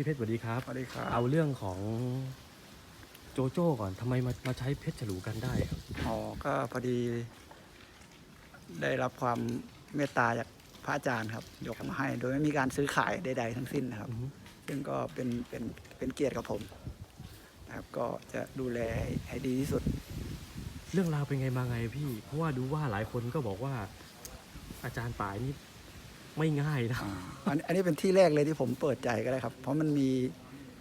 พี่เพชรสวัสดีครับ สวัสดีครับ เอาเรื่องของโจโจ้ก่อนทำไมมามาใช้เพชรฉลูกันได้ครับอ๋อก็พอดี ได้รับความเมตตาจากพระอาจารย์ครับ ยกมาให้ โดยไม่มีการซื้อขายใดๆทั้งสิ้นนะครับ อือฮึซึ่งก็เป็นเป็นเป็นเกียรติกับผมนะครับ ก็จะดูแลให้ให้ดีที่สุด เรื่องราวเป็นไงมาไงพี่ เพราะว่าดูว่าหลายคนก็บอกว่า อาจารย์ป่ายนี่ ไม่ง่ายนะอ่าอันอันนี้เป็นที่แรกเลยที่ผมเปิดใจก็ได้ครับ เพราะมันมี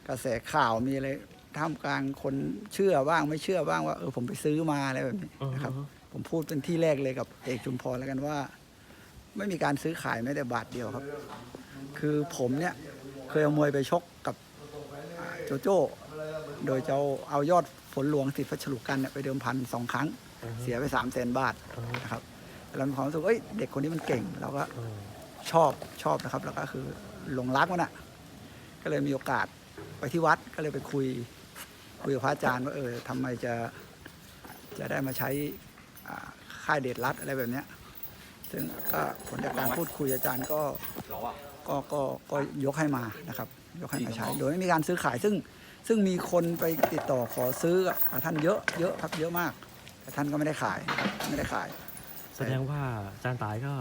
กระแสข่าวมีอะไรท่ามกลางคนเชื่อบ้างไม่เชื่อบ้างว่าเออผมไปซื้อมาอะไรแบบนี้นะครับผมพูดเป็นที่แรกเลยกับเอกชุมพรแล้วกันว่า ไม่มีการซื้อขายแม้แต่บาทเดียวครับ คือผมเนี่ยเคยเอามวยไปชกกับอ่าโจโจ้โดยจะเอาเอายอดผลหลวงสิทธิ์พัชรุกันเนี่ยไปเดิมพันสองครั้งอือฮึเสียไปสามแสนบาทอือฮึนะครับเรามีความรู้สึกว่าเอ้ยเด็กคนนี้มันเก่งเราก็ เออ ชอบชอบนะครับ แล้วก็คือหลงรักมันอะ ก็เลยมีโอกาสไปที่วัดก็เลยไปคุยคุยกับพระอาจารย์ว่าเออทำไมจะจะได้มาใช้อ่าค่ายเดชรัฐอะไรแบบเนี้ยซึ่งก็ผลจากการพูดคุยอาจารย์ก็ก็ก็ก็ยกให้มานะครับ ยกให้มาใช้ โดยไม่มีการซื้อขายซึ่งซึ่งมีคนไปติดต่อขอซื้อกับท่านเยอะเยอะครับเยอะมาก แต่ท่านก็ไม่ได้ขายไม่ได้ขาย แสดงว่าอาจารย์ตายก็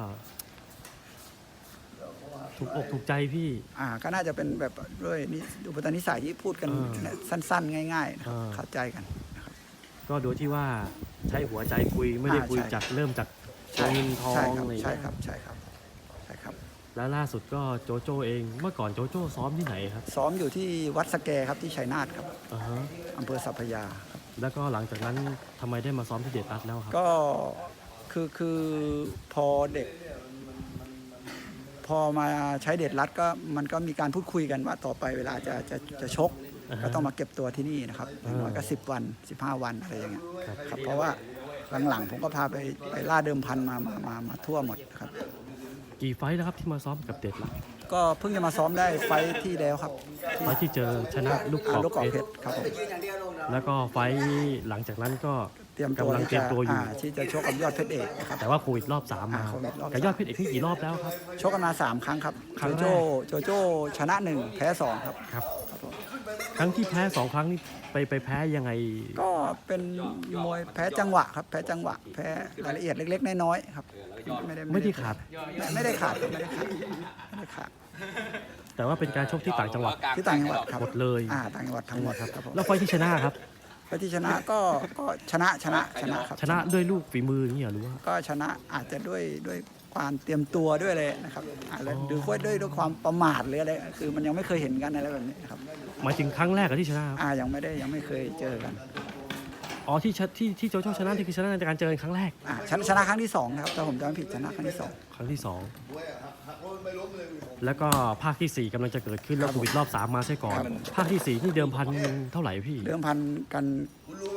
ถูกอกถูกใจพี่ อ่าก็น่าจะเป็นแบบด้วยนิอุปตนิสัยที่พูดกันอ่าสั้นๆ ง่ายๆนะครับอ่าเข้าใจกัน ก็โดยที่ว่าใช้หัวใจคุยไม่ได้อ่าคุยใช่ จากเริ่มจากใช่เงินทอใช่งครับอะไรอย่างใช่เงี้ยครับใช่ครับใช่ครับ แล้วล่าสุดก็โจโจ้เองเมื่อก่อนโจโจ้ซ้อมที่ไหนครับซ้อมอยู่ที่วัดสแกครับที่ชัยนาทครับอ่าฮะอำเภอสัพพยาครับแล้วก็หลังจากนั้นทำไมได้มาซ้อมที่เดชรัฐแล้วครับก็คือคือพอเด็ก พอมาใช้เด็ดรัดก็มันก็มีการพูดคุยกันว่าต่อไปเวลาจะจะจะชก อ่าฮะก็ต้องมาเก็บตัวที่นี่นะครับอย่างน้อยก็อ่าสิบวันสิบห้าวันอะไรอย่างเงี้ยครับครับเพราะว่าหลังๆผมก็พาไปไปล่าเดิมพันมามามามาทั่วหมดครับ กี่ไฟท์แล้วครับที่มาซ้อมกับเดชรัฐ ก็เพิ่งจะมาซ้อมได้ไฟท์ที่แล้วครับไฟท์ที่เจอชนะลูกกอ่าอกลูกกอกเพเพชชรรครับผมแล้วก็ไฟท์หลังจากนั้นก็เตรียมตัวกำลังที่เตรียมจะตัวอยู่อ่าที่จะชกกับยอดเพชรเอกนะครับ แต่ว่าโควิดรอบสามมาอ่าโควิดรอบสาม กับยอดเพชรเอกนี่กี่รอบแล้วครับ ชกกันมาสามครั้งครับครั้งโจแรก โจ้โจโจ้ชนะหนึ่งแพ้สองครับ ครับครับผมครั้งที่แพ้สองครั้งนี่ไปไปแพ้ยังไง ก็เป็นมวยแพ้จังหวะครับแพ้จังหวะแพ้รายละเอียดเล็ก ๆ น้อยๆครับไม่ได้ไม่ได้ขาด ไม่ไม่ได้ขาดครับไม่ได้ขาด ไม่ได้ขาดแต่ว่าเป็นการชกที่ต่างจังหวัดที่ต่างจังหวัดครับ หมดเลยอ่าต่างจังหวัดทั้งหมดครับครับผมแล้วไฟท์ที่ชนะครับ ไปที่ชนะก็ก็ชนะชนะชนะครับชนะด้วยลูกฝีมืออย่างนี้เหรอหรือว่า ก็ชนะอาจจะด้วยด้วยความเตรียมตัวด้วยเลยนะครับอาจจะอ๋อหรือว่าด้วยด้วยความประมาทหรืออะไรคือมันยังไม่เคยเห็นกันอะไรแบบนี้นะครับหมายถึงครั้งแรกอะที่ชนะครับ อ่ายังไม่ได้ยังไม่เคยเจอกัน อ๋อที่ชะที่ที่โจโจ้ชนะที่คือชนะในการเจอกันครั้งแรก อ่าชนะชนะครั้งที่สองนะครับถ้าผมจำไม่ผิดชนะครั้งที่สอง ครั้งที่สองแล้วก็ภาคที่สี่กำลังจะเกิดขึ้นแล้วโควิดรอบสามมาใช่ก่อนภาคที่สี่นี่เดิมพันเท่าไหร่พี่ เดิมพันกัน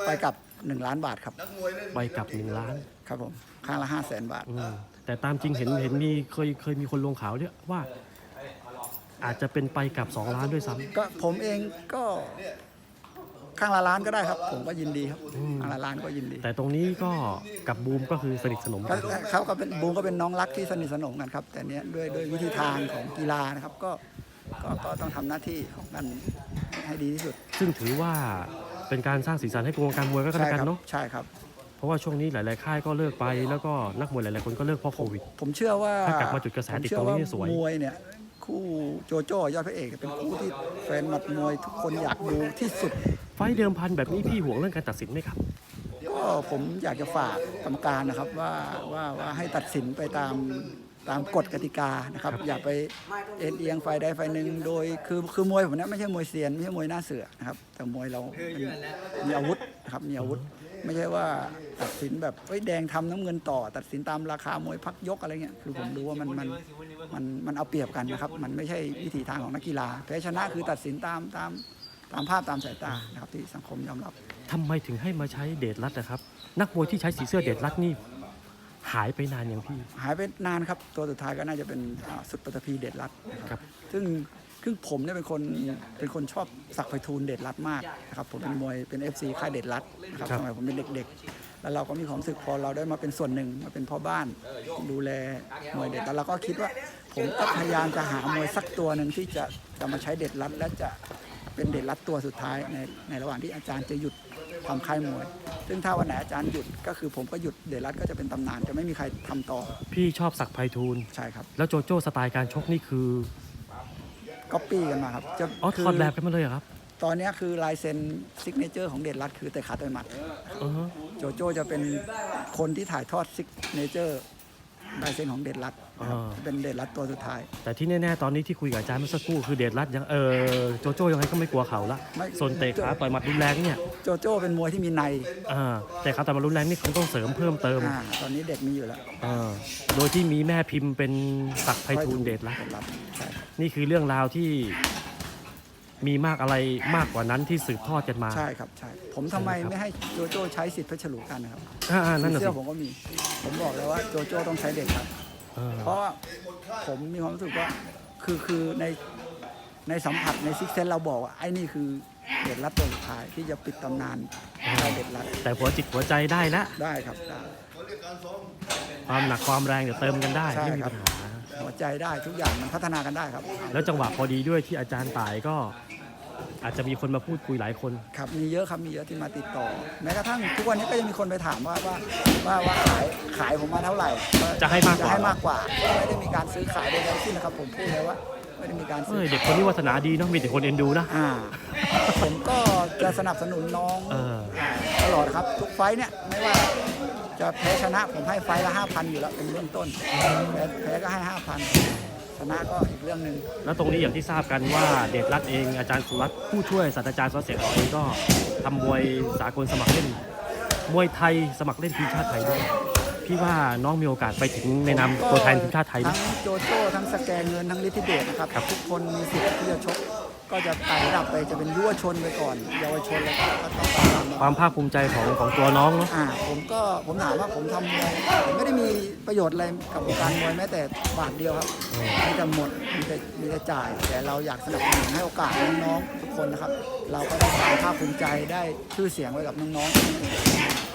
ไปกับ 1 ล้านบาทครับ ไปกลับหนึ่งล้านครับผมข้างละห้าแสนบาท อืมแต่ตามจริงเห็นเห็นมีเคยเคยมีคนลงข่าวเนี่ยว่า อาจจะเป็นไปกลับสองล้านด้วยซ้ำก็ผมเองก็ ข้างละล้านก็ได้ครับ ผมก็ยินดีครับอืมข้างละล้านก็ยินดีแต่ตรงนี้ก็กับบูมก็คือสนิทสนมก็กันเขาก็เป็นบูมก็เป็นน้องรักที่สนิทสนมกันครับ แต่เนี้ยด้วยด้วยวิธีทางของกีฬานะครับก็ก็ก็ต้องทำหน้าที่ของกันให้ดีที่สุด ซึ่งถือว่าเป็นการสร้างสีสันให้วงการมวยก็แล้วใช่กันครัเนาะใช่ครับเพราะว่าช่วงนี้หลาย ๆ ค่ายก็เลิกไป แล้วก็นักมวยหลาย ๆ คนก็เลิกเพราะโควิด ผมเชื่อว่าถ้ากลับมาจุดกระแสผมติดเชื่ตอรงนี้ว่าเนี่ยสวยมวยเนี่ย คู่โจโจ้ยอดพระเอก เป็นคู่ที่แฟนหมัดมวยทุกคนอยากดูที่สุด ไฟล์เดิมพันแบบนี้พี่ห่วงเรื่องการตัดสินไหมครับ ก็ผมอยากจะฝากกรรมการนะครับว่าว่าว่าให้ตัดสินไปตามตามกฎกติกานะครับ อย่าไปเอ็นเอียงฝ่ายใดฝ่ายหนึ่งโดยคือคือมวยผมเนี่ยไม่ใช่มวยเซียนไม่ใช่มวยหน้าเสือนะครับ แต่มวยเราเป็นมีอาวุธนะครับมีอาวุธ ไม่ใช่ว่าตัดสินแบบเอ้ยแดงทำน้ำเงินต่อ ตัดสินตามราคามวยพักยกอะไรเงี้ยคือผมดูว่ามันมันมันมันเอาเปรียบกันนะครับ มันไม่ใช่วิถีทางของนักกีฬาแพ้ชนะคือตัดสินตามตามตามภาพตามสายตานะครับที่สังคมยอมรับทำไมถึงให้มาใช้เดชรัตน์นะครับ นักมวยที่ใช้สีเสื้อเดชรัตน์นี่หายไปนานอย่างพี่ หายไปนานครับ ตัวสุดท้ายก็น่าจะเป็นอ่าสุดปัตภีเดชรัตน์นะคครัรับบซึ่ง ซึ่งผมเนี่ยเป็นคนเป็นคนชอบสักดิ์ไพฑูรย์เดชรัตน์มากนะครับผมเป็นมวยเป็น FC ค่ายเดชรัตน์นะครับครับสมัยผมเป็นเด็กๆ แล้วเราก็มีความรู้สึกพอเราได้มาเป็นส่วนหนึ่งมาเป็นพ่อบ้านดูแลมวยเดชรัตน์เราก็คิดว่า ผมก็พยายามจะหามวยสักตัวหนึ่งที่จะจะมาใช้เด็ดรัดและจะเป็นเด็ดรัดตัวสุดท้ายในในระหว่างที่อาจารย์จะหยุดทำค่ายมวย ซึ่งถ้าวันไหนอาจารย์หยุดก็คือผมก็หยุดเด็ดรัดก็จะเป็นตำนานจะไม่มีใครทำต่อ พี่ชอบสักดิ์ไพฑูรย์ใช่ครับ แล้วโจโจ้สไตล์การชกนี่คือ ก็ปี้กันมาครับจะอ๋อถอดแบบกันมาเลยเหรอครับ ตอนเนี้ยคือลายเซ็นซิกเนเจอร์ของเด็ดรัดคือเตะขาต่อยหมัดอือฮะโจโจ้จะเป็นคนที่ถ่ายทอดซิกเนเจอร์ ลายเซ็นของเด็ดรัดนะครับเป็นเด็ดรัดตัวสุดท้าย แต่ที่แน่ๆตอนนี้ที่คุยกับอาจารย์เมื่อสักครู่คือเดชรัตน์ยังเออโจโจ้ยังไงก็ไม่กลัวเขาละไม่ ส่วนเตะขาต่อยหมัดรุนแรงเนี่ยโจโจ้เป็นมวยที่มีในอ่าแต่ขาต่อยหมัดรุนแรงนี่คงต้องเสริมเพิ่มเติมอ่าตอนนี้เด็กมีอยู่แล้วอ่าโดยที่มีแม่พิมพ์เป็นศักดิ์ไพฑูรย์เดชรัตน์เด็ดรัดใช่ครับนี่คือเรื่องราวที่ มีมากอะไรมากกว่านั้นที่สืบทอดกันมา ใช่ครับใช่ผมทำไมไม่ให้โจโจ้ใช้สิทธิ์เพชรฉลูกันนะครับอ่าๆนั่นน่ะเสื้สิอผมก็มี ผมบอกเลยว่าโจโจ้ต้องใช้เด็กครับ เออเพราะว่าผมมีความรู้สึกว่าคือคือในในสัมผัสในซิกเซนเราบอกว่าไอ้นี่คือเด็ดรัดตัวสุดท้ายที่จะปิดตำนานได้เด็ดรัดแต่หัวจิตหัวใจได้แล้วได้ครับได้ความหนักความแรงเดี๋ยวเติมกันได้ใช่ไม่มีครับ ปัญหา หัวใจได้ทุกอย่างมันพัฒนากันได้ครับ แล้วจังหวะพอดีด้วยที่อาจารย์ต่ายก็อาจจะมีคนมาพูดคุยหลายคน ครับมีเยอะครับมีเยอะที่มาติดต่อ แม้กระทั่งทุกวันนี้ก็ยังมีคนไปถามว่าว่าว่าว่าขายขายผมมาเท่าไหร่จะให้มากกว่า จะให้มากกว่าไม่ได้มีการซื้อขายใดๆทั้งสิ้นนะครับผมพูดเลยว่าไม่ได้มีการซื้เอ้อยเด็กคนนี้วาสนาดีเนาะมีแต่คนเอ็นดูนะ อ่า ผมก็จะสนับสนุนน้องเออ ตลอดครับ ทุกไฟท์เนี่ยไม่ว่า จะแพ้ชนะผมให้ไฟท์ละห้าพันอยู่แล้วเป็นเบื้องต้นแพ้แพ้ก็ให้ห้าพันชนะก็อีกเรื่องหนึ่งแล้วตรงนี้อย่างที่ทราบกันว่าเดชรัตน์เองอาจารย์สุรัตน์ผู้ช่วยศาสตราจารย์สวัสดิ์เสียงเองก็ทำมวยสากลสมัครเล่น มวยไทยสมัครเล่นทีมชาติไทยด้วยพี่ว่าน้องมีโอกาสไปถึงในนามตัวแทนทีมชาติไทยไหม ทั้งโจโจ้ทั้งสแกนเงินทั้งลิทธิเดชนะครับ ครับ ทุกคนมีสิทธิ์ที่จะชก ก็จะไต่ระดับไปจะเป็นยุวชนไปก่อน เยาวชนแล้วก็ก็ต้องตามคมาวามภาคภูมิใจของของตัวน้องเนาะอ่าผมก็ผมถามว่าผมทำมวยผมไม่ได้มีประโยชน์อะไรกับวงการมวยแม้แต่บาทเดียวครับมีแต่หมดมีแต่มีแต่จ่าย แต่เราอยากสนับสนุนให้โอกาสน้องๆทุกคนนะครับ เราก็ได้ความภาคภูมิใจได้ชื่อเสียงไว้กับน้องๆ